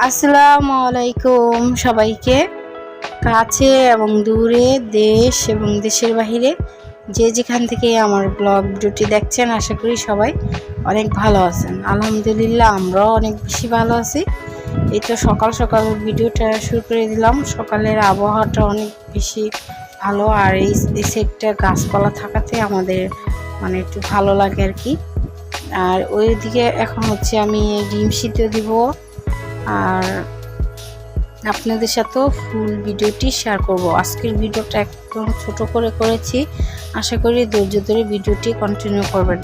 আসসালামু আলাইকুম সবাইকে। কাছে এবং দূরে দেশ এবং দেশের বাহিরে যে যেখান থেকে আমার ব্লগ ভিডিওটি দেখছেন, আশা করি সবাই অনেক ভালো আছেন। আলহামদুলিল্লাহ, আমরাও অনেক বেশি ভালো আছি। এই তো সকাল সকাল ভিডিওটা শুরু করে দিলাম। সকালের আবহাওয়াটা অনেক বেশি ভালো আর এই সেটটা গাছপালা থাকাতে আমাদের মানে একটু ভালো লাগে আর কি। আর ওইদিকে এখন হচ্ছে আমি ডিম সিদ্ধ দিব। আর আপনাদের সাথেও ফুল ভিডিওটি শেয়ার করব। আজকের ভিডিওটা একদম ছোট করে করেছি। আশা করি ধৈর্য ধরে ভিডিওটি কন্টিনিউ করবেন।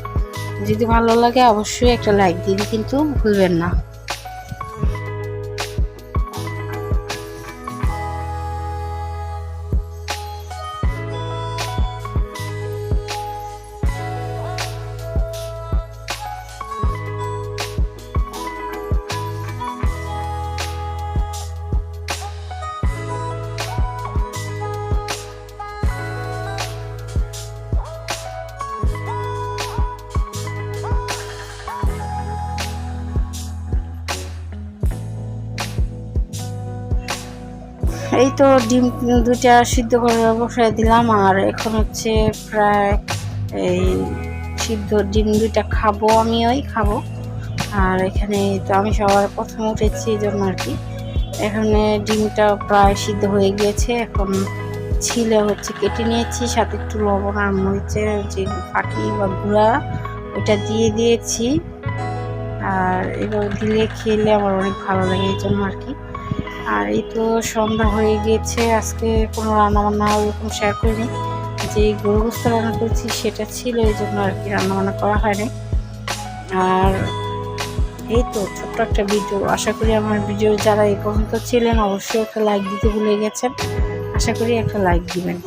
যদি ভালো লাগে অবশ্যই একটা লাইক দিন কিন্তু ভুলবেন না। এই তো ডিম দুইটা সিদ্ধ করে বসাই দিলাম, আর এখন হচ্ছে প্রায় এই সিদ্ধ ডিম দুইটা খাব আমি ওই খাব। আর এখানে তো আমি সবার প্রথম উঠেছি এই জন্য আর কি। এখানে ডিমটা প্রায় সিদ্ধ হয়ে গিয়েছে, এখন ছিলে হচ্ছে কেটে নিয়েছি, সাথে একটু লবণ আর মরিচের যে ফাঁকি বা গুঁড়া, ওইটা দিয়ে দিয়েছি। আর এবার দিলে খেলে আমার অনেক ভালো লাগে এই জন্য আর কি। আর এই তো সন্ধ্যা হয়ে গিয়েছে, আজকে কোনো রান্নাবান্না ওরকম শেয়ার করিনি। যে গরু রান্না করেছি সেটা ছিল, এই জন্য আর কি রান্নাবান্না করা হয়নি। আর এই তো ছোট্ট একটা ভিডিও আশা করি আমার ভিডিও যারা এই পর্যন্ত ছিলেন, অবশ্যই একটা লাইক দিতে ভুলে গেছেন। আশা করি একটা লাইক দিবেন।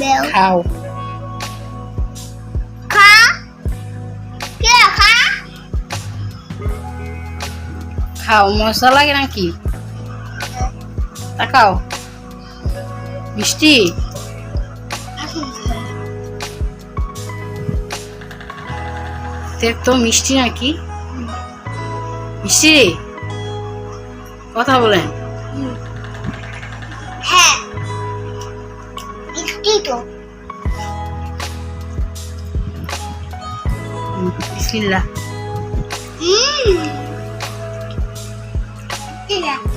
দেও খাও খা কে খা খাও মশলা লাগে নাকি? তা খাও মিষ্টি? তো মিষ্টি নাকি? মিষ্টি? কথা বলেন। মিষ্টি তো হুম, বিসমিল্লাহ হুম ঠিক আছে